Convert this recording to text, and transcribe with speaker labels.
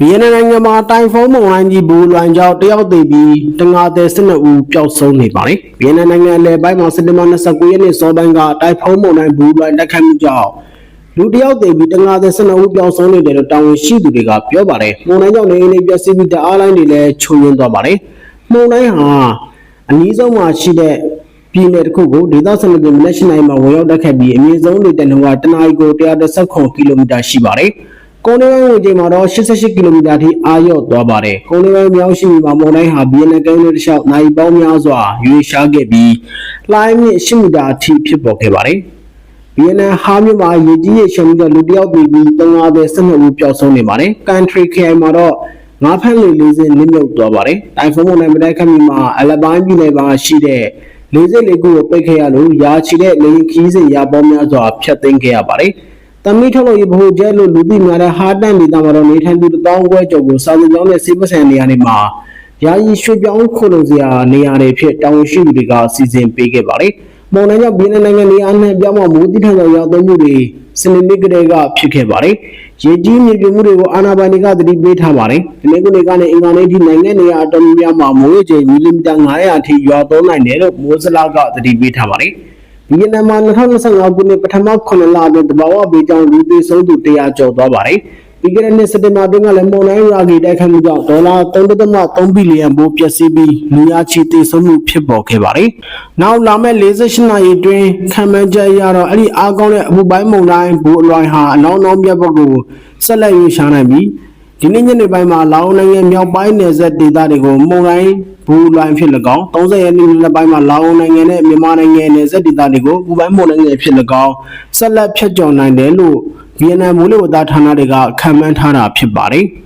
Speaker 1: ဗီယက်နမ်နိုင်ငံမှာတိုင်ဖုန်းမုန်တိုင်းကြီးဘူလွိုင်ကြောင့်တယောက်သေပြီးတငါသည်12ဦးပျောက်ဆုံးနေပါတယ်။ဗီယက်နမ်နိုင်ငံအလယ်ပိုင်းမှာစက်တင်ဘာ29ရက်နေ့စောပိုင်းကတိုင်ဖုန်းမုန်တိုင်းဘူလွိုင်လက်ခတ်မှုကြောင့်လူတယောက်သေပြီးတငါသည်12ဦးပျောက်ဆုံးနေတယ်လို့တာဝန်ရှိသူတွေကပြောပါတယ်။မုန်တိုင်းကြောင့်နေအိမ်တွေပျက်စီးပြီးတအားလိုင်းတွေလည်းချုံရင်းသွားပါတယ်။မုန်တိုင်းဟာအနည်းဆုံးမှာရှိတဲ့ပြည်နယ်တစ်ခုကိုဒေသစံနယ်မနက်၈နိုင်မှာဝင်ရောက်တက်ခတ်ပြီးအမြင့်ဆုံးနေတဲ့နှုန်းကတနအီကို119ကီလိုမီတာရှိပါတယ်။ ကုန်းလေးဝိုင်းဝင်ချိန်မှာတော့88ကီလိုမီတာထိအားလျော့သွားပါတယ်။ကုန်းလေးဝိုင်းမြောက်ရှိမှာမုန်တိုင်းဟာဘီယန်နကဲလေးတစ်လျှောက်နိုင်ပေါင်းများစွာရွေးရှားခဲ့ပြီးလှိုင်းမြင့်8မီတာအထိဖြစ်ပေါ်ခဲ့ပါတယ်။ဗီယက်နမ်ဟာမြို့မှာရေကြီးရေရှမ်းပြီးတော့လူတစ်ယောက်ပြီးပြီး350 12ဦးပျောက်ဆုံးနေပါတယ်။ Country KI မှာတော့ငါးဖက်လေလေးစင်းနစ်မြုပ်သွားပါတယ်။တိုင်ဖုန်းမုန်တိုင်းမတိုက်ခတ်မီမှာအလပိုင်းပြည်နယ်မှာရှိတဲ့လေးစစ်လေးခုကိုပိတ်ခဲ့ရလို့ရာချီတဲ့လေရင်ခီးစဉ်ရပေါင်းများစွာဖျက်သိမ်းခဲ့ရပါတယ်။ တမီထုတ်လို့ရဗဟုကျဲလို့လူသိများတဲ့ဟာတန်ဒေသမှာတော့နေထိုင်သူတောင်းခွဲကျော်ကိုစာစုကြောင်းနဲ့စေပစံနေရာတွေမှာယာယီရွှေ့ပြောင်းခိုလုံစရာနေရာတွေဖြစ်တောင်းရှိသူတွေကစီစဉ်ပေးခဲ့ပါတယ်။မောင်နှံကြောင့်ဗီယက်နမ်နိုင်ငံနေရာအနှံ့ပြောင်းမှမိုးတိထန်သောရောက်သွန်းမှုတွေစနေနေ့ကတည်းကဖြစ်ခဲ့ပါတယ်။ရေကြီးမြေပြိုမှုတွေကိုအာဏာပိုင်တွေကသတိပေးထားပါတယ်။ဒီနေ့ကနေ့ကနေအင်္ဂါနေ့ထိနိုင်ငံနေရာအတော်များများမှာမိုးရေချိန်မီလီမီတာ900အထိရွာသွန်းနိုင်တယ်လို့မိုးစလာကသတိပေးထားပါတယ်။ ဗီယက်နမ်မှာ2025ခုနှစ်ပထမ9လအတွင်းတဘာဝဘေးကြောင့်လူသေဆုံးသူ100ကျော်သွားပါတယ်။ပြီးခဲ့တဲ့နှစ်စက်တင်ဘာအတွင်းကလည်းမွန်တိုင်းရာဂီတိုက်ခတ်မှုကြောင့်ဒေါ်လာ3.3ဘီလီယံဘိုးပျက်စီးပြီးလူရချီသေဆုံးမှုဖြစ်ပေါ်ခဲ့ပါတယ်။နောက်လာမယ့်48နာရီအတွင်းခံမှန်းချက်အရတော့အဲ့ဒီအားကောင်းတဲ့အပူပိုင်းမုန်တိုင်းဘူအလွိုင်ဟာအနောက်နောက်မြတ်ဘက်ကိုဆက်လက်ရွေ့ရှားနိုင်ပြီး ဒီနေ့ညနေပိုင်းမှာလာအိုနိုင်ငံမြောက်ပိုင်းနယ်စပ်ဒေသတွေကိုမုန်တိုင်းဘူလွိုင်ဖြစ်၎င်း30ရက်နေ့နေ့ပိုင်းမှာလာအိုနိုင်ငံနဲ့မြန်မာနိုင်ငံနယ်စပ်ဒေသတွေကိုပူပိုင်းမုန်တိုင်းငယ်ဖြစ်၎င်းဆက်လက်ဖြတ်ကျော်နိုင်တယ်လို့ဗီယက်နမ်မိုးလေဝသဌာနတွေကခန့်မှန်းထားတာဖြစ်ပါတယ်။